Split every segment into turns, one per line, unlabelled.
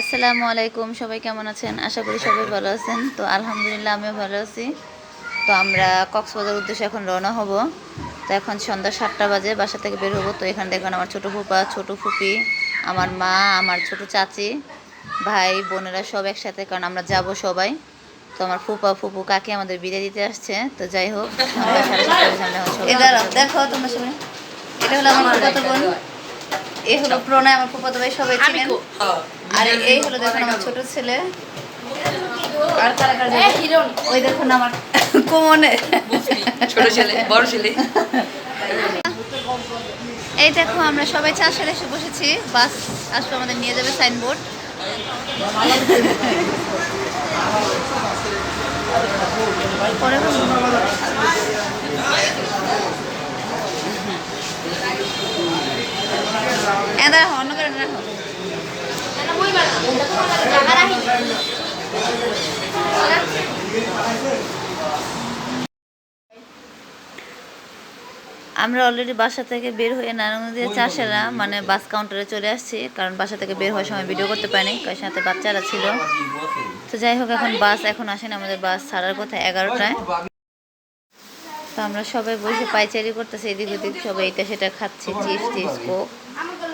আসসালামু আলাইকুম সবাই কেমন আছেন? আশা করি সবাই ভালো আছেন। তো আলহামদুলিল্লাহ আমিও ভালো আছি। তো আমরা কক্সবাজার উদ্দেশ্যে এখন রওনা হব। তো এখন সন্ধ্যা সাতটা বাজে বাসা থেকে বের হব। তো এখানে দেখবেন আমার ছোটো ফুপা ছোটো ফুপি আমার মা আমার ছোট চাচি ভাই বোনেরা সব একসাথে কারণ আমরা যাব সবাই। তো আমার ফুপা ফুপু কাকে আমাদের বিদায় দিতে আসছে। তো যাই হোক সন্ধ্যা সাড়ে সাতটা আমরা
দেখো তোমরা সবাই। এটা হলো আমার ফুফাতো বোন এই হলো প্রণয় আমার ফুফাতো ভাই সবাই চিনেন। আর এই হলো দেখুন আমার ছোট ছেলে। আর কারা কারা? ওই দেখুন আমার কোমনে।
ছোট ছেলে বড় ছেলে।
এই দেখো আমরা সবাই চাষের এসে বসেছি। বাস আসবে আমাদের নিয়ে যাবে সাইনবোর্ড। পরে
আমরা অলরেডি বাসা থেকে বের হয়ে নারায়ণগঞ্জের চাষেরা মানে বাস কাউন্টারে চলে আসছি, কারণ বাসা থেকে বের হওয়ার সময় ভিডিও করতে পারিনি, কারণ সাথে বাচ্চারা ছিল। তো যাই হোক, এখন বাস এখন আসেনি, আমাদের বাস ছাড়ার কথা এগারোটায়। তো আমরা সবাই বসে পাইচারি করতেছি, এদিক ওদিক সবাই এটা সেটা খাচ্ছে, চিপস টিপস কোক।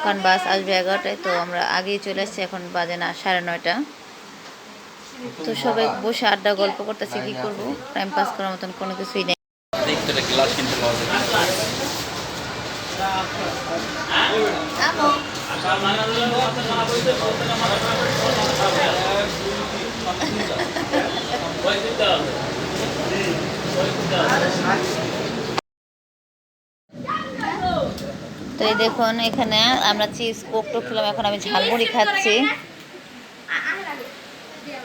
কারণ বাস আসবে এগারোটায় তো আমরা আগেই চলে আসছি এখন বাজে না সাড়ে নয়টা। তো সবাই বসে আড্ডা গল্প করতেছি কি করব? টাইম পাস করার মতন কোনো কিছুই নেই।
গ্লাস কিনতে পাওয়া যায়
তো এই দেখুন, এখানে আমরা চিপস কোক টোক খেলাম, এখন আমি ঝালমুড়ি খাচ্ছি।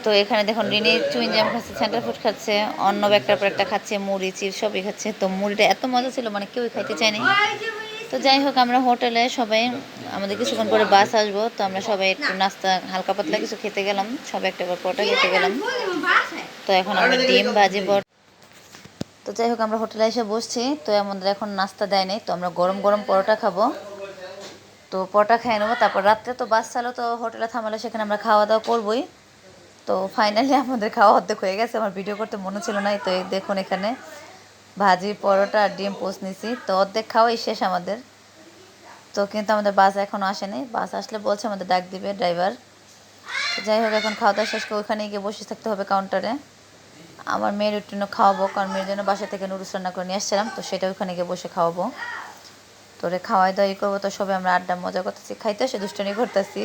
তো এখানে দেখুন, রিনি চুইন জাম খাচ্ছে, সেন্টার ফুড খাচ্ছে অন্য একটার পর একটা খাচ্ছে, মুড়ি চিপস সবই খাচ্ছে। তো মুড়িটা এত মজা ছিল মানে কেউই খাইতে চায়নি। তো যাই হোক, আমরা হোটেলে সবাই, আমাদের কিছুক্ষণ পরে বাস আসব, তো আমরা সবাই একটু নাস্তা, হালকা পাতলা কিছু খেতে গেলাম, সবাই একটা পরোটা খেতে গেলাম। তো এখন আমরা ডিম, ভাজি পর তো যাই হোক, আমরা হোটেলে এসে বসছি। তো আমাদের এখন নাস্তা দেয় নাই, তো আমরা গরম গরম পরোটা খাব। তো পরোটা খেয়ে নেব, তারপর রাত্রে তো বাস চালো তো হোটেলে থামালে, সেখানে আমরা খাওয়া দাওয়া করবোই। তো ফাইনালি আমাদের খাওয়া অর্ধেক হয়ে গেছে, আমার ভিডিও করতে মনে ছিল না তো দেখুন এখানে ভাজি, পরোটা আর ডিম পোস্ট নিছি। তো অর্ধেক খাওয়াই শেষ আমাদের। তো কিন্তু আমাদের বাস এখনও আসেনি। বাস আসলে বলছে আমাদের ডাক দিবে ড্রাইভার যাই হোক, এখন খাওয়া দাওয়া শেষ করে ওখানে গিয়ে বসে থাকতে হবে কাউন্টারে আমার মেয়ের একটু খাওয়াবো, কারণ মেয়ের জন্য বাসা থেকে নুডলস রান্না করে নিয়ে আসছিলাম, তো সেটা ওখানে গিয়ে বসে খাওয়াবো। তোরে খাওয়াই দাওয়াই করব, তো সবাই আমরা আড্ডা মজা করতেছি, খাইতে এসে দুষ্টনি করতেছি।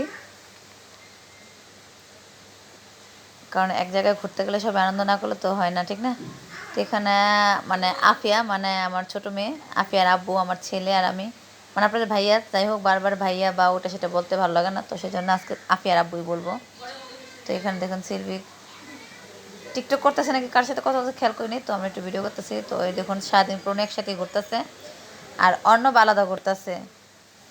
কারণ এক জায়গায় ঘুরতে গেলে সবাই আনন্দ না করলে তো হয় না, ঠিক না? তো এখানে মানে আফিয়া মানে আমার ছোট মেয়ে, আফিয়ার আব্বু, আমার ছেলে আর আমি। মানে আপনাদের ভাইয়া, যাই হোক, বারবার ভাইয়া বা ওটা সেটা বলতে ভালো লাগে না, তো সেই জন্য আজকে আফিয়ার আব্বুই বলব। তো এখানে দেখুন সিলভি টিকটক করতেছে নাকি কার সাথে কথা বলতে খেয়াল করিনি, তো আমরা একটু ভিডিও করতেছি। তো এই দেখুন, সারাদিন পুরনো একসাথে ঘুরতেছে। আর অর্ণব আলাদা করতেছে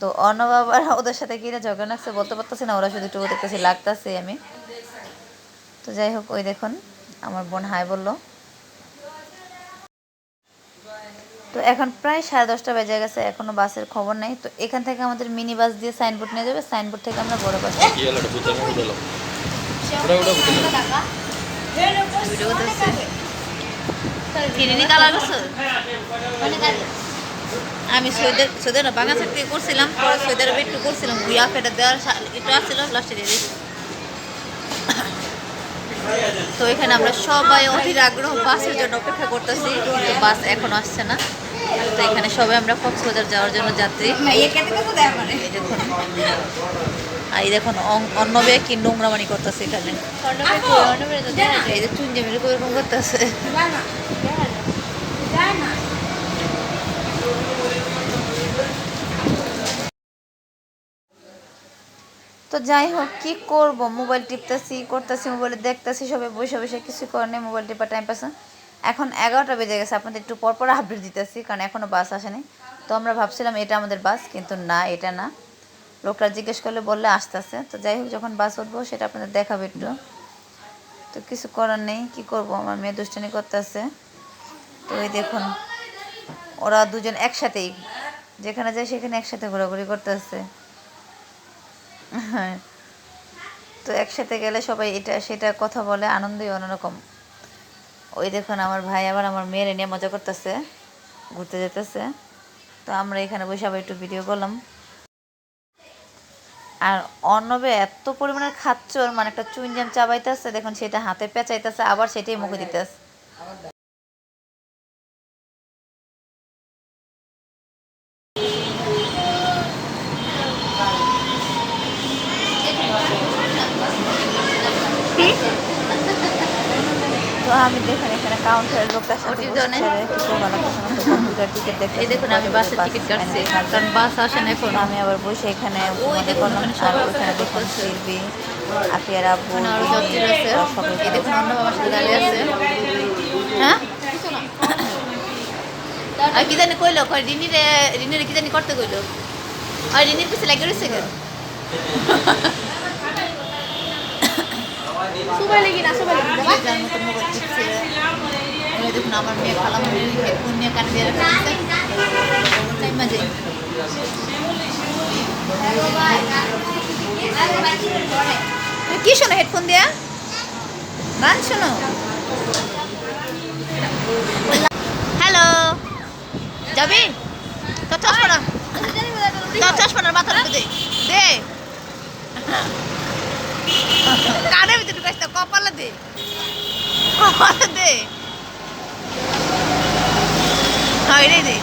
তো অর্ণব আবার ওদের সাথে কিনা ঝগড়া লাগছে বলতে পারতেছি না, ওরা শুধু একটু দেখতেছি লাগতেছে আমি। তো যাই হোক, ওই দেখুন, আমার বোন হাই বলল। তো এখন প্রায় সাড়ে দশটা বেজে গেছে, এখনও বাসের খবর নেই। তো এখান থেকে আমাদের মিনি বাস দিয়ে সাইনবোর্ড নিয়ে যাবে, সাইনবোর্ড থেকে আমরা বড় বাস ভিডিও করতেছে ফিরিনি কালার আমি সৈদের সৈদের বাগান থেকে করছিলাম পরে সৈদের একটু করছিলাম গুয়া ফেটা দেওয়ার একটু আসছিল লাস্টে দিয়ে দিয়েছি। তো এখানে আমরা সবাই অধীর আগ্রহ বাসের জন্য অপেক্ষা করতেছি কিন্তু বাস এখনও আসছে না। তো এখানে সবাই আমরা কক্সবাজার যাওয়ার জন্য যাত্রী। দেখুন। আর এই দেখুন অন্নবে কি নোংরামানি করতেছে এখানে। এই যে এরকম করতেছে। তো যাই হোক কি করব? মোবাইল টিপতেছি করতেছি মোবাইলে দেখতেছি সবাই বসে বসে কিছু করে নেই মোবাইল টিপা টাইম পাস এখন এগারোটা বেজে গেছে আপনাদের একটু পর পর আপডেট দিতেছি কারণ এখনও বাস আসেনি। তো আমরা ভাবছিলাম এটা আমাদের বাস কিন্তু না এটা না। লোকরা জিজ্ঞেস করলে বললে আসতেছে। তো যাই হোক, যখন বাস উঠবো, সেটা আপনাদের দেখাবে একটু। তো কিছু করার নেই, কি করব? আমার মেয়ে দুষ্টানি করতেছে। তো এই দেখুন, ওরা দুজন একসাথেই। যেখানে যায় সেখানে একসাথে ঘোরাঘুরি করতেছে। হ্যাঁ। তো একসাথে গেলে সবাই এটা, সেটা কথা বলে, আনন্দই অন্যরকম। ওই দেখুন, আমার ভাই আবার আমার মেয়ের নিয়ে মজা করতেছে, ঘুরতে যেতেছে। তো আমরা এখানে বসে আবার একটু ভিডিও করলাম। আর অর্ণবে এত পরিমাণের খাচ্চর মানে একটা চুইনজাম চাবাইতেছে দেখুন সেটা হাতে পেঁচাইতেছে আবার সেটাই মুখে দিতেছে। তো আমি দেখুন এখানে কাউন্টারের লোকটার সাথে বসে কিছু তো কম্পিউটার টিকিট দেখতে
এই দেখুন আমি বাসের টিকিট কাটছি কারণ বাস আসে না এখন।
আমি আবার বসে এখানে
দেখুন
করলাম আর ওখানে দেখুন। শিল্পী আপিয়ার আব্বু
এই দেখুন অন্য বাবার সাথে দাঁড়িয়ে আছে। হ্যাঁ? আর কি জানি কইলো কই রিনিরে রিনিরে কি জানি করতে কইলো? আর রিনির পিছে লাগে রয়েছে কেন?
সবাই লেগে না সবাই
দেখুন আমার মেয়ে খালাম হেডফোন নিয়ে কানে দিয়ে রাখা আছে। মাঝে কি শোনো হেডফোন দিয়া? গান শোনো। হ্যালো যাবি তোর চশমাটা তোর চশমাটার মাথার দে দে। ভিতরে ঢুকাইস কপালে দে। কপালে দে। হ্যাঁ দে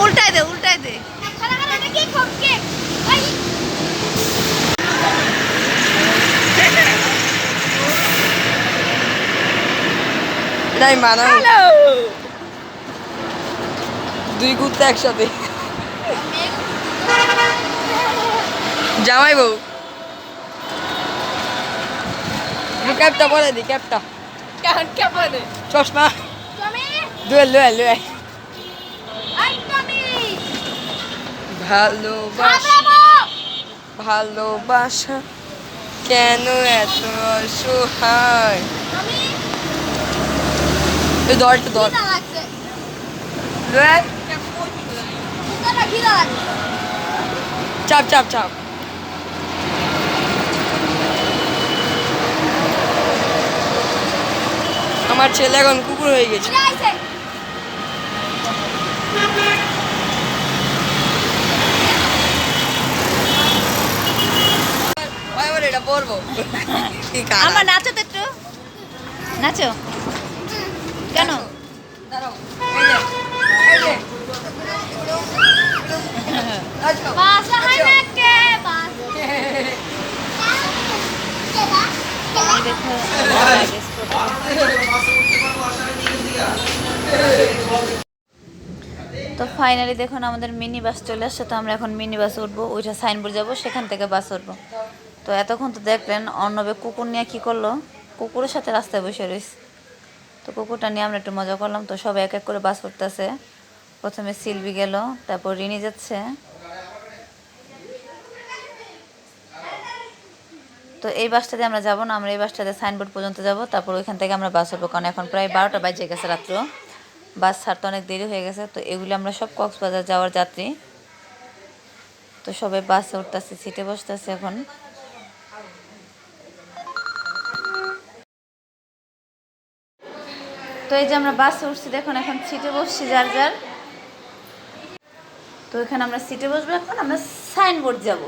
উল্টাই দে উল্টাই দে।
নাই মানা দুই কুত্তা একসাথে। জামাই বউ। ক্যাপটা বলে দি ক্যাপটা চশমা দুয়ে লুয়ে লুয়ে ভালোবাসা ভালোবাসা কেন এত অসহায়? এই ধর একটু ধর। চাপ চাপ চাপ। আমার ছেলে এখন কুকুর হয়ে গেছে। এটা পরবো।
আমার নাচো তো একটু। নাচো। কেন?
দাঁড়াও। এই যে, এই যে। নাচো।
এই তো ফাইনালি দেখুন আমাদের মিনি বাস চলে আসছে, তো আমরা এখন মিনি বাসে উঠবো, ওইটা সাইনবোর্ড যাব, সেখান থেকে বাস উঠবো। তো এতক্ষণ তো দেখলেন, অর্ণবে কুকুর নিয়ে কি করল? কুকুরের সাথে রাস্তায় বসে রয়েছে। তো কুকুরটা নিয়ে আমরা একটু মজা করলাম, তো সবাই এক এক করে বাস উঠতেছে। প্রথমে সিলভি গেল, তারপর রিনি যাচ্ছে। তো এই বাসটাতে আমরা যাব না, আমরা এই বাসটাতে সাইনবোর্ড পর্যন্ত যাব, তারপর ওইখান থেকে আমরা বাস উঠবো, কারণ এখন প্রায় বারোটা বাজে গেছে রাত্র। বাস ছাড়তে অনেক দেরি হয়ে গেছে, তো এগুলি আমরা সব কক্সবাজার যাওয়ার যাত্রী। তো সবাই বাসে উঠতেছে সিটে বসতেছে এখন। তো এই যে আমরা বাসে উঠছি, দেখুন এখন সিটে বসছি যার যার। তো এখানে আমরা সিটে বসবো, এখন আমরা সাইনবোর্ড যাব,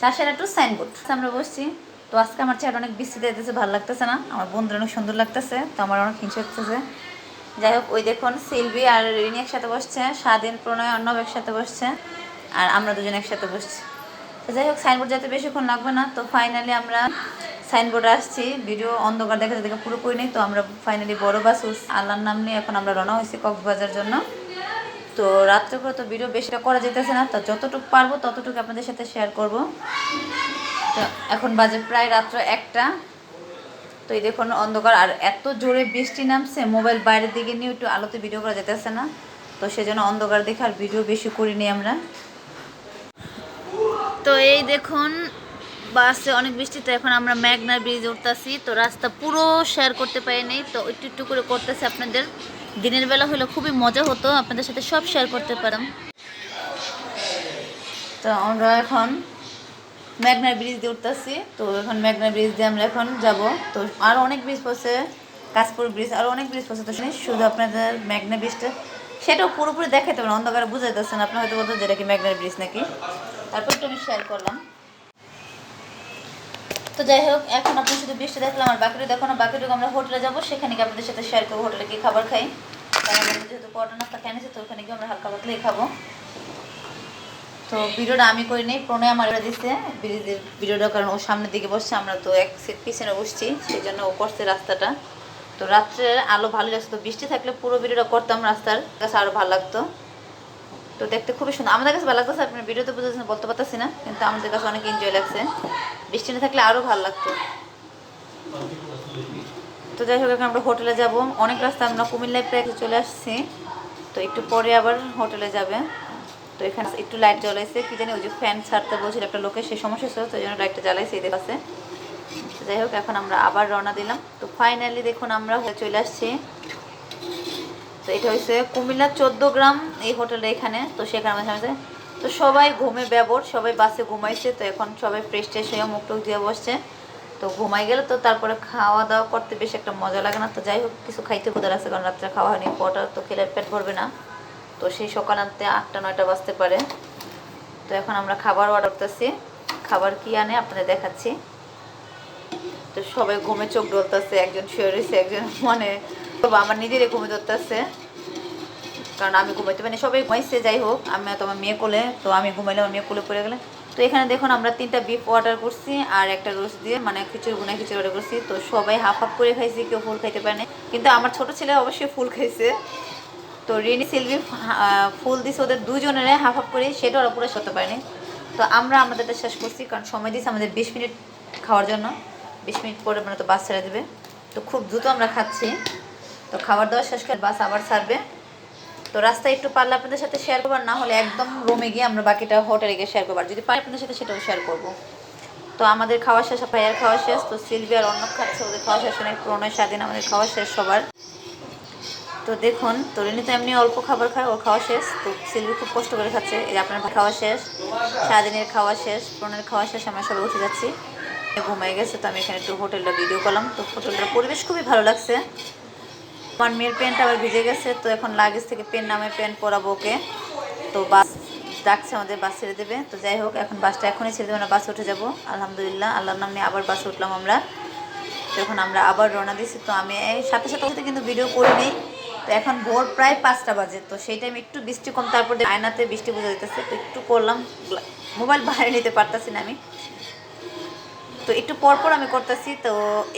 চাষের একটু সাইনবোর্ড আমরা বসছি। তো আজকে আমার চেহারা অনেক বৃষ্টি দিতেছে ভালো লাগতেছে না। আমার বন্ধুরা অনেক সুন্দর লাগতেছে, তো আমার অনেক হিংসা হচ্ছে যাই হোক, ওই দেখুন, সিলভি আর রিনি একসাথে বসছে, স্বাধীন, প্রণয়, অর্ণব একসাথে বসছে, আর আমরা দুজন একসাথে বসছি। তো যাই হোক সাইনবোর্ড যাতে বেশিক্ষণ লাগবে না, তো ফাইনালি আমরা সাইনবোর্ডে আসছি। ভিডিও অন্ধকার দেখা দেখে পুরোপুরি নেই, তো আমরা ফাইনালি বড় বাস আল্লাহর নাম নিয়ে এখন আমরা রওনা হয়েছি কক্সবাজার জন্য। তো রাত্রে করে তো ভিডিও বেশিটা করা যেতেছে না, তো যতটুকু পারব ততটুকু আপনাদের সাথে শেয়ার করব। তো এখন বাজে প্রায় রাত্র একটা। তো এই দেখুন অন্ধকার, আর এত জোরে বৃষ্টি নামছে, মোবাইল বাইরের দিকে নিয়ে একটু আলোতে ভিডিও করা যেতেছে না। তো সেজন্য অন্ধকার দেখে আর ভিডিও বেশি করিনি আমরা। তো এই দেখুন, বাসে অনেক বৃষ্টি, তো এখন আমরা ম্যাগনার ব্রিজ উঠতেছি। তো রাস্তা পুরো শেয়ার করতে পারি নাই, তো একটু একটু করে করতেছি আপনাদের। দিনের বেলা হলে খুবই মজা হতো, আপনাদের সাথে সব শেয়ার করতে পারাম তো আমরা এখন মেঘনার ব্রিজ দিয়ে উঠতেছি। তো এখন মেঘনা ব্রিজ দিয়ে আমরা এখন যাব। তো আরও অনেক ব্রিজ পড়ছে কাশপুর ব্রিজ আরও অনেক ব্রিজ পড়ছে। তো শুধু আপনাদের মেঘনা ব্রিজটা, সেটাও পুরোপুরি দেখাতে পারেন, অন্ধকারে বুঝাইতেছেন। আপনি হয়তো বলতেন যেটা কি মেঘনার ব্রিজ নাকি? তারপর একটু আমি শেয়ার করলাম। তো যাই হোক, এখন আপনি শুধু বৃষ্টি দেখলাম আর বাকিটা দেখো না, বাকিটুকু আমরা হোটেলে যাব। সেখানে গিয়ে আপনাদের সাথে শেয়ার করব, হোটেলে গিয়ে খাবার খাই। কারণ আমরা যেহেতু খেয়ে নিয়েছি, তো ওখানে গিয়ে আমরা হালকা পাতলাই খাব। তো ভিডিওটা আমি করি নেই, প্রণয় আমার দিচ্ছে ভিডিওটা কারণ ও সামনের দিকে বসছে, আমরা তো এক সিট পিছনে বসছি, সেই জন্য ও করছে রাস্তাটা। তো রাত্রের আলো ভালো লাগছে, তো বৃষ্টি থাকলে পুরো ভিডিওটা করতাম রাস্তার কাছে আরও ভালো লাগতো। তো দেখতে খুবই সুন্দর, আমাদের কাছে ভালো লাগতেছে, আপনার ভিডিওতে বুঝতেছেন বলতে পারতেছি না, কিন্তু আমাদের কাছে অনেক এনজয় লাগছে। বৃষ্টি না থাকলে আরও ভালো লাগতো। তো যাই হোক, এখন আমরা হোটেলে যাব, অনেক রাস্তা আমরা কুমিল্লায় প্রায় চলে আসছি, তো একটু পরে আবার হোটেলে যাবে। তো এখানে একটু লাইট জ্বলাইছে, কি জানি ওই যে ফ্যান ছাড়তে বলছিল একটা লোকের সেই সমস্যা ছিল, তো জন্য লাইটটা জ্বালাইছে এদের কাছে যাই হোক, এখন আমরা আবার রওনা দিলাম। তো ফাইনালি দেখুন আমরা চলে আসছি। তো এটা হচ্ছে কুমিল্লা চোদ্দ গ্রাম এই হোটেলটা এখানে, তো সেখানে আমাদের তো সবাই ঘুমে ব্যবর, সবাই বাসে ঘুমাইছে, তো এখন সবাই ফ্রেশ ট্রেশ হয়ে মুখ টুক দিয়ে বসছে। তো ঘুমাই গেলে, তো তারপরে খাওয়া দাওয়া করতে বেশ একটা মজা লাগে না। তো যাই হোক, কিছু খাইতে ক্ষুদা আছে কারণ রাত্রে খাওয়া হয়নি পটা তো খেলে পেট ভরবে না। তো সেই সকাল আনতে আটটা, নয়টা বাজতে পারে। তো এখন আমরা খাবার অর্ডার করতেছি। খাবার কি আনে আপনাদের দেখাচ্ছি। তো সবাই ঘুমে চোখ ডলতেছে, একজন শুয়ে রয়েছে, একজন মানে। আমার নিজেরই ঘুমে ধরতেছে। কারণ আমি ঘুমাইতে পারি। সবাই ঘুমাইছে, যাই হোক, আমি তোমার মেয়ে কোলে। তো আমি ঘুমাইলে আমার মেয়ে কোলে পড়ে গেলে। তো এখানে দেখুন, আমরা তিনটা বিফ অর্ডার করছি আর একটা রোস্ট দিয়ে মানে খিচুড়ি গুনা খিচুড়ি অর্ডার করছি। তো সবাই হাফ হাফ করে খাইছি, কেউ ফুল খাইতে পারে কিন্তু আমার ছোট ছেলে অবশ্যই ফুল খাইছে। তো রিনি, সিলভি ফুল দিছে ওদের দুজনের হাফ হাফ করে, সেটা ওরা পুরো সতে পারেনি। তো আমরা আমাদেরটা শেষ করছি, কারণ সময় দিয়েছে আমাদের বিশ মিনিট খাওয়ার জন্য। বিশ মিনিট পরে মানে তো বাস ছেড়ে দেবে। তো খুব দ্রুত আমরা খাচ্ছি। তো খাবার দাওয়া শেষ করে বাস আবার ছাড়বে। তো রাস্তায় একটু পারলে আপনাদের সাথে শেয়ার করবার না হলে একদম রুমে গিয়ে আমরা বাকিটা হোটেলে গিয়ে শেয়ার করবার যদি পারি আপনাদের সাথে সেটাও শেয়ার করব। তো আমাদের খাওয়া শেষ ভাইয়ার খাওয়া শেষ। তো সিলভি আর অন্য খাচ্ছে, ওদের খাওয়া শেষ অনেক প্রণয়, স্বাধীন আমাদের খাওয়া শেষ সবার। তো দেখুন, তরুণী তো এমনি অল্প খাবার খায়, ওর খাওয়া শেষ। তো সিলভি খুব কষ্ট করে খাচ্ছে। এই আপনার খাওয়া শেষ, সারাদিনের খাওয়া শেষ প্রণয়ের খাওয়া শেষ, আমরা সবাই উঠে যাচ্ছি। ঘুমাই গেছে, তো আমি এখানে একটু হোটেলটা ভিডিও করলাম। তো হোটেলটার পরিবেশ খুবই ভালো লাগছে। আমার মেয়ের প্যান্ট আবার ভিজে গেছে, তো এখন লাগেজ থেকে পেন নামে প্যান্ট পরাবো ওকে। তো বাস ডাকছে আমাদের, বাস ছেড়ে দেবে। তো যাই হোক, এখন বাসটা এখনই ছেড়ে দেবে না বাসে উঠে যাব। আলহামদুলিল্লাহ, আল্লাহর নাম আবার বাসে উঠলাম আমরা। তো এখন আমরা আবার রওনা দিয়েছি। তো আমি এই সাথে সাথে কিন্তু ভিডিও করে নেই। তো এখন ভোর প্রায় পাঁচটা বাজে, তো সেই টাইম একটু বৃষ্টি কম, তারপর আয়নাতে বৃষ্টি বোঝা যেতেছে তো একটু করলাম, মোবাইল বাইরে নিতে পারতাছি না আমি। তো একটু পর পর আমি করতেছি, তো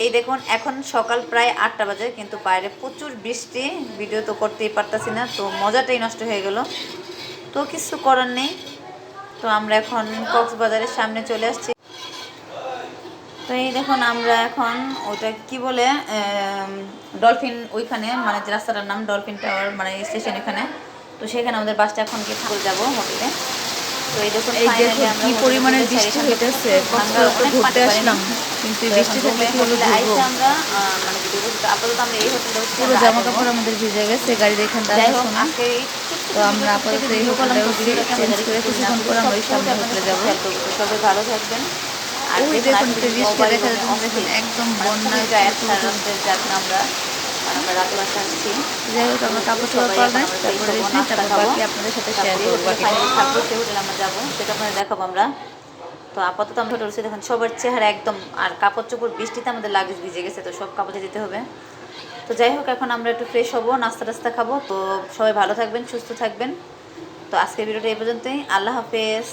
এই দেখুন, এখন সকাল প্রায় আটটা বাজে, কিন্তু বাইরে প্রচুর বৃষ্টি ভিডিও তো করতেই পারতাছি না, তো মজাটাই নষ্ট হয়ে গেল। তো কিছু করার নেই, তো আমরা এখন কক্সবাজারের সামনে চলে আসছি। তো এই দেখুন আমরা এখন ওটা কি বলে ডলফিন ওইখানে মানে যে রাস্তাটার নাম ডলফিন টাওয়ার মানে স্টেশন এখানে। তো সেখানে আমাদের বাসটা এখন গিয়ে থাকতে যাব হোটেলে। তো এই দেখুন
এই
finally
দেখুন
আমরা
কি পরিমাণের বৃষ্টি হইতেছে।
আমরা
কক্সবাজার তো
অনেক
ঘুরতে আসলাম কিন্তু বৃষ্টি থাকলে কি হলো ঘুরবো?
আমরা মানে আপাতত আমরা এই হোটেলে উঠছি
পুরো জামা কাপড় আমাদের ভিজে গেছে গাড়ির এখান থেকে
হোক আজকে এই ছোট্ট
তো আমরা আপাতত এই হোটেলে
তো
উঠছি,
ভিডিওটা
চেঞ্জ করে কিছুক্ষণ পর আমরা ওই
সবসময়
সামনে হোটেলে যাব।
সবাই ভালো থাকবেন।
ওই
দেখুন
দেখুন
আজকে
একটা বৃষ্টি দেখা যাচ্ছে একদম বন্যা
খুবই গায়ে একটা রাস্তায় যাচ্ছি আমরা। আমরা রাতে বাসা আসছি।
যাই হোক আমরা কাপড় চোপড়
সবাই
পারবে
এখন আমরা
তারপরে
সেই
এসে
নাস্তা
তারপর বাকি আপনাদের সাথে শেয়ার করব
হোটেলে
বাকিটা
finally থাকব সেই হোটেলে আমরা যাব সেটা আপনাদের দেখাবো আমরা। তো আপাতত আমরা হোটেল দেখুন সবার চেহারা একদম আর কাপড় চোপড় বৃষ্টিতে আমাদের লাগেজ ভিজে গেছে তো সব কাপড়ে যেতে হবে। তো যাই হোক এখন আমরা একটু ফ্রেশ হব নাস্তা টাস্তা খাব। তো সবাই ভালো থাকবেন সুস্থ থাকবেন। তো আজকের ভিডিওটা এই পর্যন্তই। আল্লাহ হাফেজ।